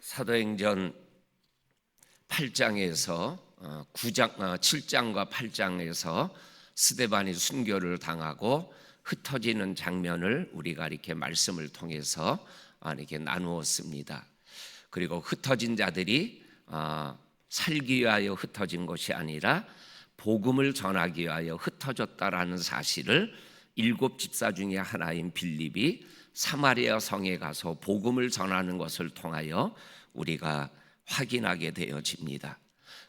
사도행전 8장에서 9장, 7장과 8장에서 스데반이 순교를 당하고 흩어지는 장면을 우리가 이렇게 말씀을 통해서 아, 이렇게 나누었습니다. 그리고 흩어진 자들이 아, 살기 위하여 흩어진 것이 아니라 복음을 전하기 위하여 흩어졌다라는 사실을 일곱 집사 중에 하나인 빌립이 사마리아 성에 가서 복음을 전하는 것을 통하여 우리가 확인하게 되어집니다.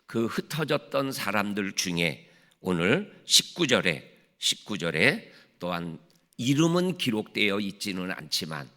그 흩어졌던 사람들 중에 오늘 19절에 19절에 또한 이름은 기록되어 있지는 않지만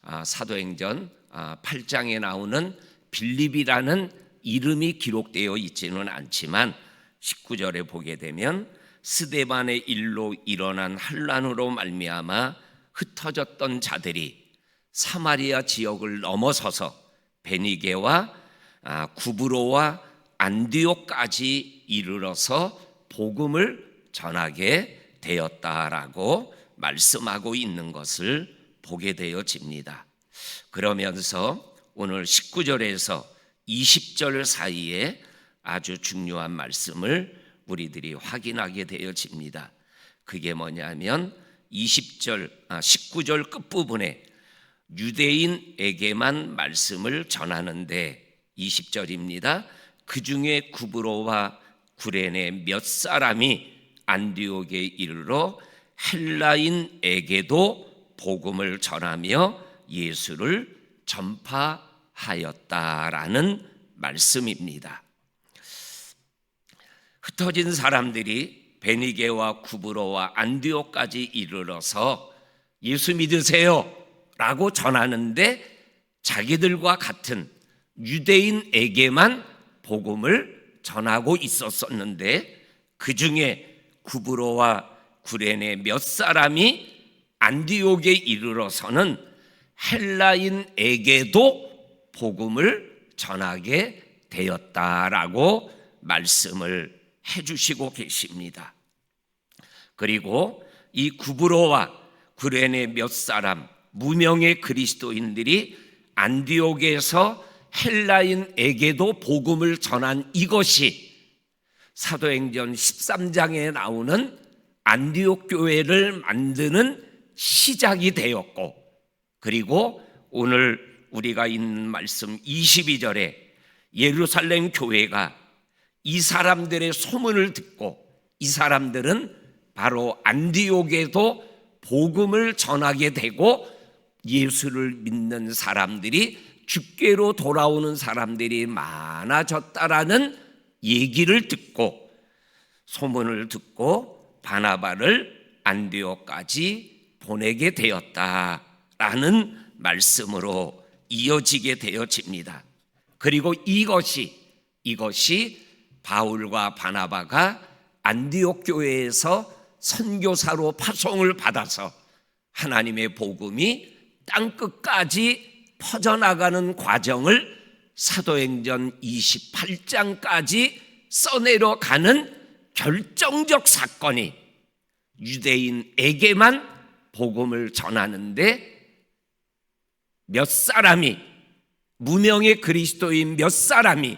아, 사도행전 아, 8장에 나오는 빌립이라는 이름이 기록되어 있지는 않지만 19절에 보게 되면 스데반의 일로 일어난 환란으로 말미암아 흩어졌던 자들이 사마리아 지역을 넘어서서 베니게와 아, 구브로와 안디옥까지 이르러서 복음을 전하게 되었다라고 말씀하고 있는 것을 보게 되어집니다. 그러면서 오늘 19절에서 20절 사이에 아주 중요한 말씀을 우리들이 확인하게 되어집니다. 그게 뭐냐면 20절, 아, 19절 끝부분에 유대인에게만 말씀을 전하는데 20절입니다. 그 중에 구브로와 구레네 몇 사람이 안디옥에 이르러 헬라인에게도 복음을 전하며 예수를 전파하였다라는 말씀입니다. 흩어진 사람들이 베니게와 구브로와 안디옥까지 이르러서 예수 믿으세요 라고 전하는데 자기들과 같은 유대인에게만 복음을 전하고 있었었는데 그 중에 구브로와 구레네 몇 사람이 안디옥에 이르러서는 헬라인에게도 복음을 전하게 되었다라고 말씀을 해주시고 계십니다. 그리고 이 구브로와 구레네 몇 사람 무명의 그리스도인들이 안디옥에서 헬라인에게도 복음을 전한 이것이 사도행전 13장에 나오는 안디옥 교회를 만드는 시작이 되었고 그리고 오늘 우리가 있는 말씀 22절에 예루살렘 교회가 이 사람들의 소문을 듣고 이 사람들은 바로 안디옥에도 복음을 전하게 되고 예수를 믿는 사람들이 주께로 돌아오는 사람들이 많아졌다라는 얘기를 듣고 소문을 듣고 바나바를 안디옥까지 보내게 되었다라는 말씀으로 이어지게 되어집니다. 그리고 이것이 이것이 바울과 바나바가 안디옥 교회에서 선교사로 파송을 받아서 하나님의 복음이 땅 끝까지 퍼져나가는 과정을 사도행전 28장까지 써내려 가는 결정적 사건이 유대인에게만 복음을 전하는데 몇 사람이 무명의 그리스도인 몇 사람이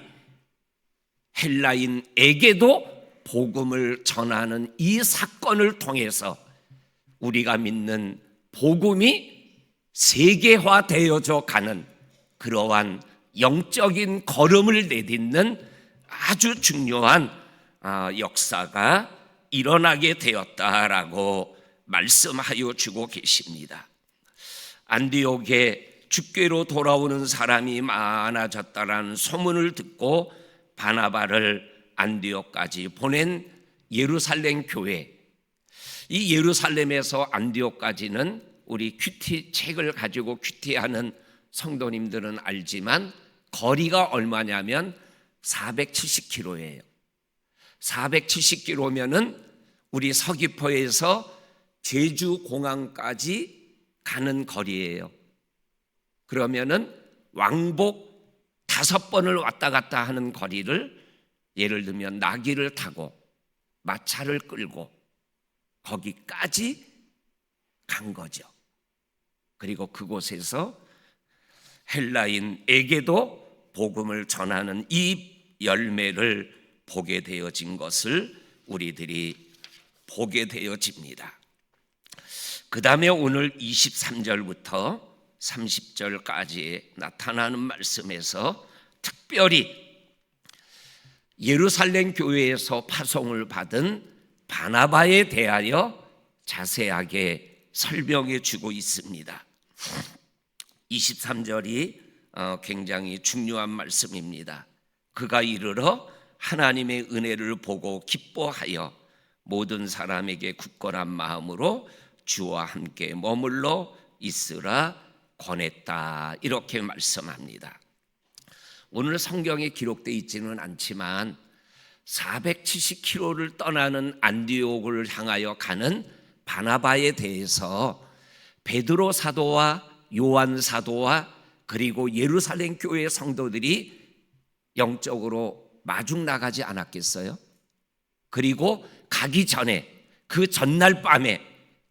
헬라인에게도 복음을 전하는 이 사건을 통해서 우리가 믿는 복음이 세계화되어져 가는 그러한 영적인 걸음을 내딛는 아주 중요한 아, 역사가 일어나게 되었다라고 말씀하여 주고 계십니다. 안디옥에 주께로 돌아오는 사람이 많아졌다라는 소문을 듣고 바나바를 안디옥까지 보낸 예루살렘 교회. 이 예루살렘에서 안디옥까지는 우리 큐티 책을 가지고 큐티하는 성도님들은 알지만 거리가 얼마냐면 470km예요. 470km면은 우리 서귀포에서 제주 공항까지 가는 거리예요. 그러면은 왕복 다섯 번을 왔다 갔다 하는 거리를 예를 들면 나귀를 타고 마차를 끌고 거기까지 간 거죠. 그리고 그곳에서 헬라인에게도 복음을 전하는 이 열매를 보게 되어진 것을 우리들이 보게 되어집니다. 그 다음에 오늘 23절부터 30절까지 나타나는 말씀에서 특별히 예루살렘 교회에서 파송을 받은 바나바에 대하여 자세하게 설명해 주고 있습니다. 23절이 어, 굉장히 중요한 말씀입니다. 그가 이르러 하나님의 은혜를 보고 기뻐하여 모든 사람에게 굳건한 마음으로 주와 함께 머물러 있으라 권했다. 이렇게 말씀합니다. 오늘 성경에 기록되어 있지는 않지만 470km를 떠나는 안디옥을 향하여 가는 바나바에 대해서 베드로 사도와 요한 사도와 그리고 예루살렘 교회 성도들이 영적으로 마중 나가지 않았겠어요? 그리고 가기 전에 그 전날 밤에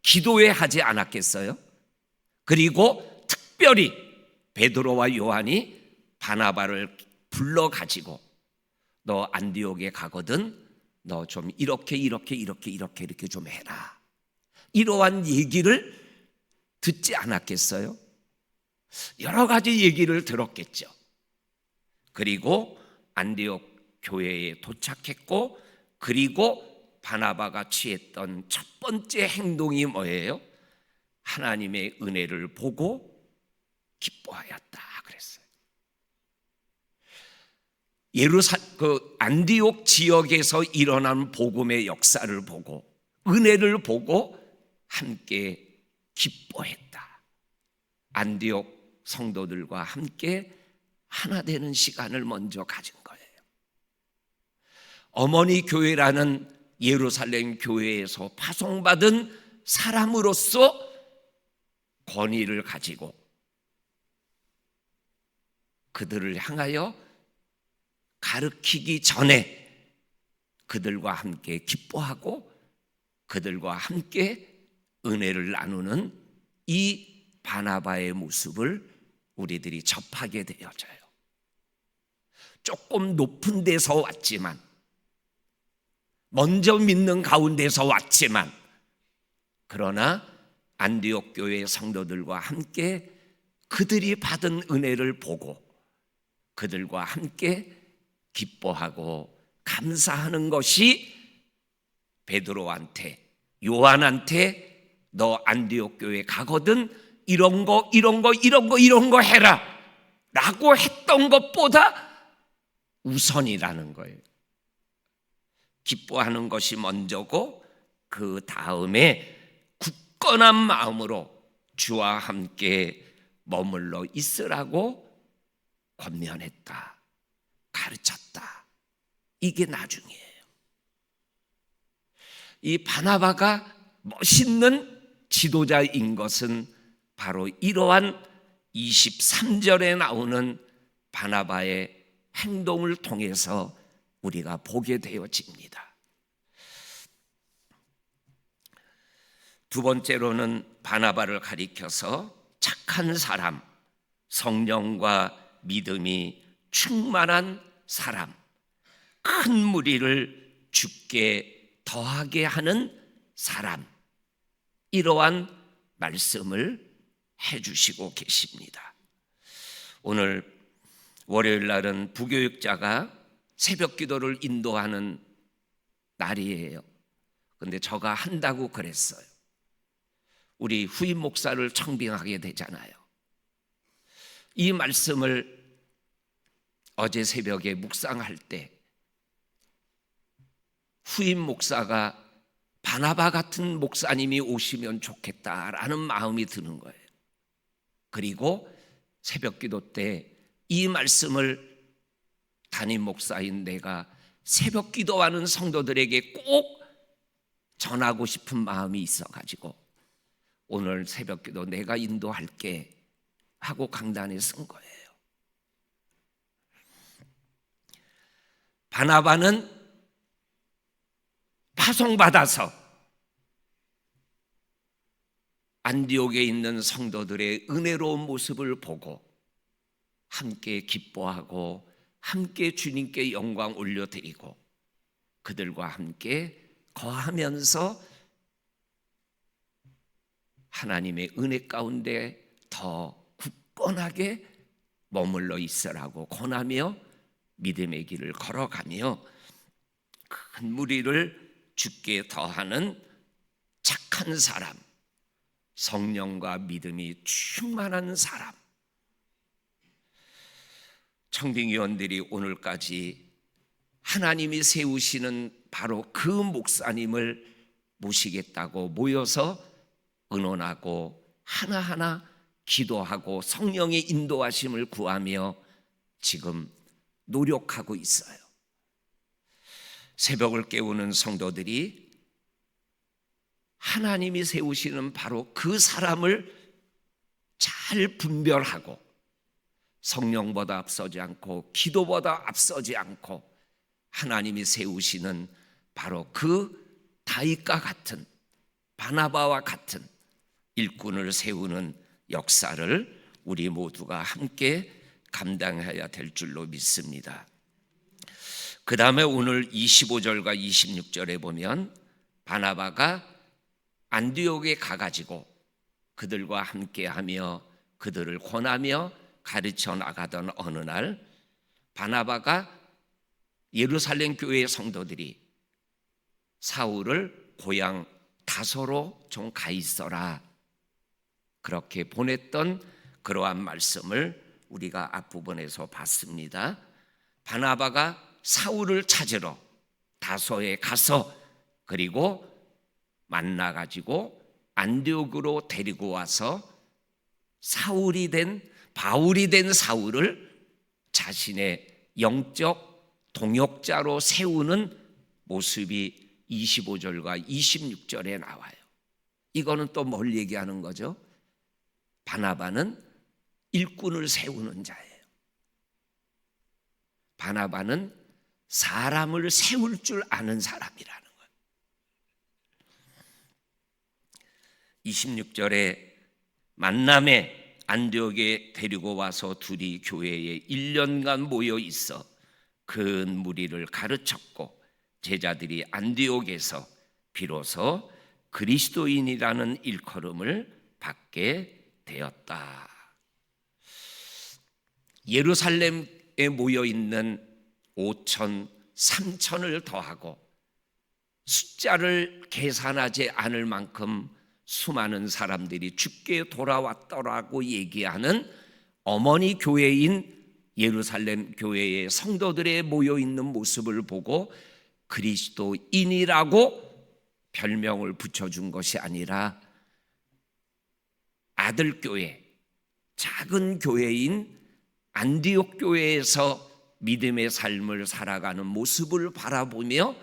기도회 하지 않았겠어요? 그리고 특별히 베드로와 요한이 바나바를 불러 가지고 너 안디옥에 가거든 너 좀 이렇게 이렇게 이렇게 이렇게 이렇게 좀 해라. 이러한 얘기를 듣지 않았겠어요? 여러 가지 얘기를 들었겠죠. 그리고 안디옥 교회에 도착했고 그리고 바나바가 취했던 첫 번째 행동이 뭐예요? 하나님의 은혜를 보고 기뻐하였다 그랬어요. 예루살 그 안디옥 지역에서 일어난 복음의 역사를 보고 은혜를 보고 함께 기뻐했다. 안디옥 성도들과 함께 하나 되는 시간을 먼저 가진 거예요. 어머니 교회라는 예루살렘 교회에서 파송받은 사람으로서 권위를 가지고 그들을 향하여 가르치기 전에 그들과 함께 기뻐하고 그들과 함께 은혜를 나누는 이 바나바의 모습을 우리들이 접하게 되어져요. 조금 높은 데서 왔지만, 먼저 믿는 가운데서 왔지만, 그러나 안디옥 교회 성도들과 함께 그들이 받은 은혜를 보고 그들과 함께 기뻐하고 감사하는 것이 베드로한테 요한한테 너 안디옥 교회 가거든 이런 거 이런 거 이런 거 이런 거 해라 라고 했던 것보다 우선이라는 거예요. 기뻐하는 것이 먼저고 그 다음에 굳건한 마음으로 주와 함께 머물러 있으라고 권면했다. 가르쳤다. 이게 나중이에요. 이 바나바가 멋있는 지도자인 것은 바로 이러한 23절에 나오는 바나바의 행동을 통해서 우리가 보게 되어집니다. 두 번째로는 바나바를 가리켜서 착한 사람, 성령과 믿음이 충만한 사람, 큰 무리를 죽게 더하게 하는 사람, 이러한 말씀을 해주시고 계십니다. 오늘 월요일 날은 부교육자가 새벽 기도를 인도하는 날이에요. 근데 저가 한다고 그랬어요. 우리 후임 목사를 청빙하게 되잖아요. 이 말씀을 어제 새벽에 묵상할 때 후임 목사가 바나바 같은 목사님이 오시면 좋겠다라는 마음이 드는 거예요. 그리고 새벽 기도 때 이 말씀을 담임 목사인 내가 새벽 기도하는 성도들에게 꼭 전하고 싶은 마음이 있어 가지고 오늘 새벽 기도 내가 인도할게 하고 강단에 쓴 거예요. 바나바는 파송받아서 안디옥에 있는 성도들의 은혜로운 모습을 보고 함께 기뻐하고 함께 주님께 영광 올려드리고 그들과 함께 거하면서 하나님의 은혜 가운데 더 굳건하게 머물러 있으라고 권하며 믿음의 길을 걸어가며 큰 무리를 죽게 더하는 착한 사람, 성령과 믿음이 충만한 사람. 청빙위원들이 오늘까지 하나님이 세우시는 바로 그 목사님을 모시겠다고 모여서 의논하고 하나하나 기도하고 성령의 인도하심을 구하며 지금 노력하고 있어요. 새벽을 깨우는 성도들이 하나님이 세우시는 바로 그 사람을 잘 분별하고 성령보다 앞서지 않고 기도보다 앞서지 않고 하나님이 세우시는 바로 그 다윗과 같은 바나바와 같은 일꾼을 세우는 역사를 우리 모두가 함께 감당해야 될 줄로 믿습니다. 그 다음에 오늘 25절과 26절에 보면 바나바가 안디옥에 가가지고 그들과 함께하며 그들을 권하며 가르쳐 나가던 어느 날 바나바가 예루살렘 교회의 성도들이 사울을 고향 다소로 좀 가 있어라 그렇게 보냈던 그러한 말씀을 우리가 앞부분에서 봤습니다. 바나바가 사울을 찾으러 다소에 가서 그리고 만나 가지고 안디옥으로 데리고 와서 사울이 된 바울이 된 사울을 자신의 영적 동역자로 세우는 모습이 25절과 26절에 나와요. 이거는 또 뭘 얘기하는 거죠? 바나바는 일꾼을 세우는 자예요. 바나바는 사람을 세울 줄 아는 사람이라는 거예요. 26절에 만남에 안디옥에 데리고 와서 둘이 교회에 1년간 모여 있어 큰 무리를 가르쳤고 제자들이 안디옥에서 비로소 그리스도인이라는 일컬음을 받게 되었다. 예루살렘에 모여 있는 5천, 3천을 더하고 숫자를 계산하지 않을 만큼 수많은 사람들이 죽게 돌아왔더라고 얘기하는 어머니 교회인 예루살렘 교회의 성도들의 모여 있는 모습을 보고 그리스도인이라고 별명을 붙여준 것이 아니라 아들 교회, 작은 교회인 안디옥 교회에서 믿음의 삶을 살아가는 모습을 바라보며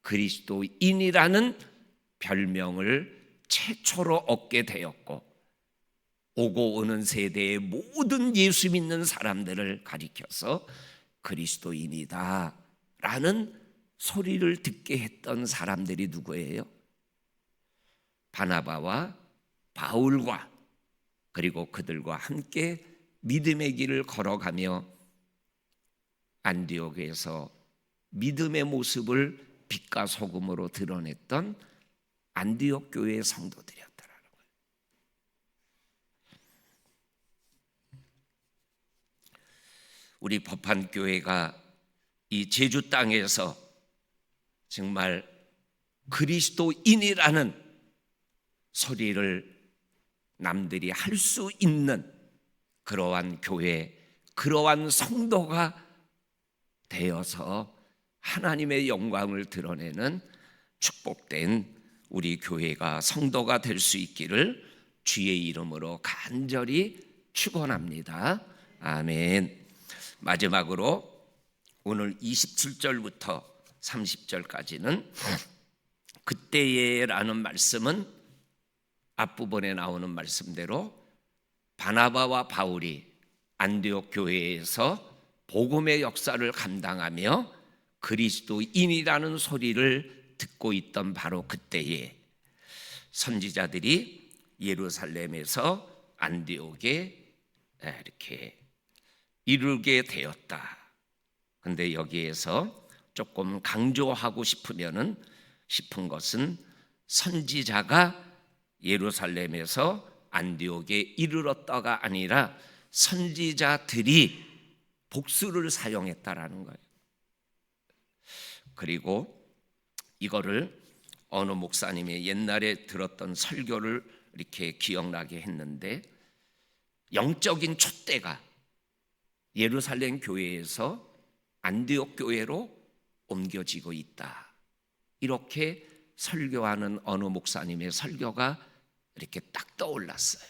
그리스도인이라는 별명을 최초로 얻게 되었고 오고 오는 세대의 모든 예수 믿는 사람들을 가리켜서 그리스도인이다 라는 소리를 듣게 했던 사람들이 누구예요? 바나바와 바울과 그리고 그들과 함께 믿음의 길을 걸어가며 안디옥에서 믿음의 모습을 빛과 소금으로 드러냈던 안디옥 교회의 성도들이었다라는. 우리 법한 교회가 이 제주 땅에서 정말 그리스도인이라는 소리를 남들이 할 수 있는 그러한 교회, 그러한 성도가 되어서 하나님의 영광을 드러내는 축복된 우리 교회가 성도가 될 수 있기를 주의 이름으로 간절히 축원합니다. 아멘. 마지막으로 오늘 27절부터 30절까지는 그때에라는 말씀은 앞부분에 나오는 말씀대로 바나바와 바울이 안디옥 교회에서 복음의 역사를 감당하며 그리스도인이라는 소리를 듣고 있던 바로 그때에 선지자들이 예루살렘에서 안디옥에 이렇게 이루게 되었다. 근데 여기에서 조금 강조하고 싶으면은 싶은 것은 선지자가 예루살렘에서 안디옥에 이르렀다가 아니라 선지자들이 복수를 사용했다라는 거예요. 그리고 이거를 어느 목사님이 옛날에 들었던 설교를 이렇게 기억나게 했는데 영적인 촛대가 예루살렘 교회에서 안디옥 교회로 옮겨지고 있다. 이렇게 설교하는 어느 목사님의 설교가 이렇게 딱 떠올랐어요.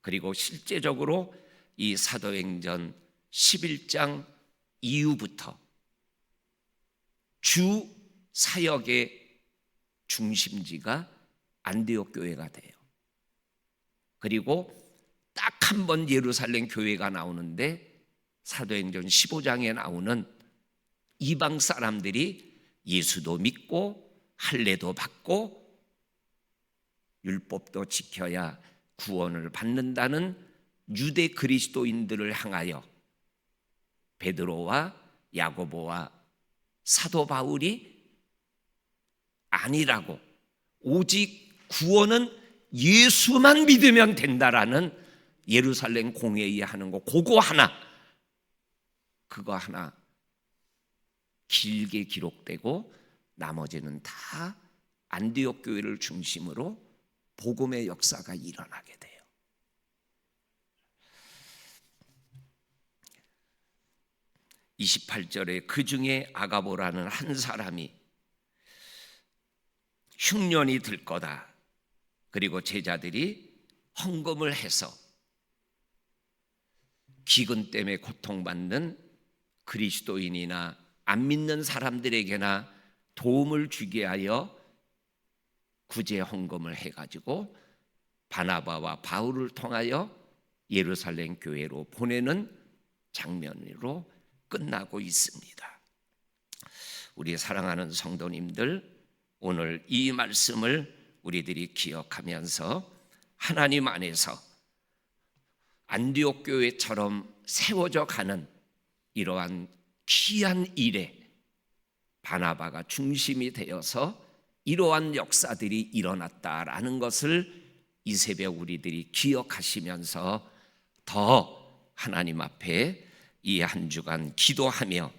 그리고 실제적으로 이 사도행전 11장 이후부터 주 사역의 중심지가 안디옥 교회가 돼요. 그리고 딱 한 번 예루살렘 교회가 나오는데 사도행전 15장에 나오는 이방 사람들이 예수도 믿고 할례도 받고 율법도 지켜야 구원을 받는다는 유대 그리스도인들을 향하여 베드로와 야고보와 사도 바울이 아니라고 오직 구원은 예수만 믿으면 된다라는 예루살렘 공회의 하는 거 그거 하나 그거 하나 길게 기록되고 나머지는 다 안디옥 교회를 중심으로 복음의 역사가 일어나게 돼요. (28절에) 그 중에 아가보라는 한 사람이 흉년이 들 거다. 그리고 제자들이 헌금을 해서 기근 때문에 고통받는 그리스도인이나 안 믿는 사람들에게나 도움을 주게 하여 구제 헌금을 해가지고 바나바와 바울을 통하여 예루살렘 교회로 보내는 장면으로 끝나고 있습니다. 우리 사랑하는 성도님들 오늘 이 말씀을 우리들이 기억하면서 하나님 안에서 안디옥 교회처럼 세워져 가는 이러한 귀한 일에 바나바가 중심이 되어서 이러한 역사들이 일어났다라는 것을 이 새벽 우리들이 기억하시면서 더 하나님 앞에 이 한 주간 기도하며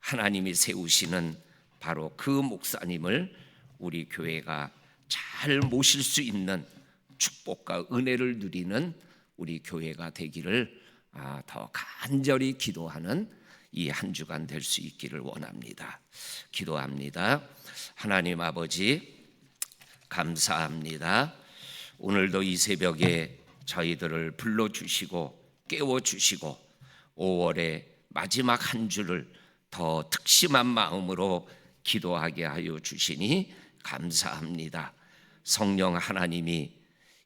하나님이 세우시는 바로 그 목사님을 우리 교회가 잘 모실 수 있는 축복과 은혜를 누리는 우리 교회가 되기를 아, 더 간절히 기도하는 이 한 주간 될 수 있기를 원합니다. 기도합니다. 하나님 아버지 감사합니다. 오늘도 이 새벽에 저희들을 불러 주시고 깨워 주시고 5월의 마지막 한 주를 더 특심한 마음으로 기도하게 하여 주시니 감사합니다. 성령 하나님이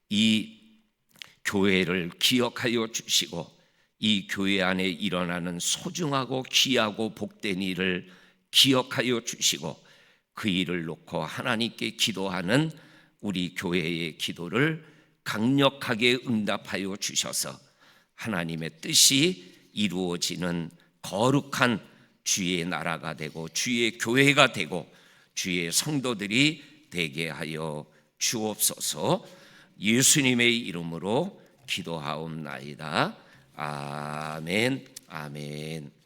이 교회를 기억하여 주시고 이 교회 안에 일어나는 소중하고 귀하고 복된 일을 기억하여 주시고 그 일을 놓고 하나님께 기도하는 우리 교회의 기도를 강력하게 응답하여 주셔서 하나님의 뜻이 이루어지는 거룩한 주의 나라가 되고 주의 교회가 되고 주의 성도들이 되게 하여 주옵소서 예수님의 이름으로 기도하옵나이다. 아멘, 아멘.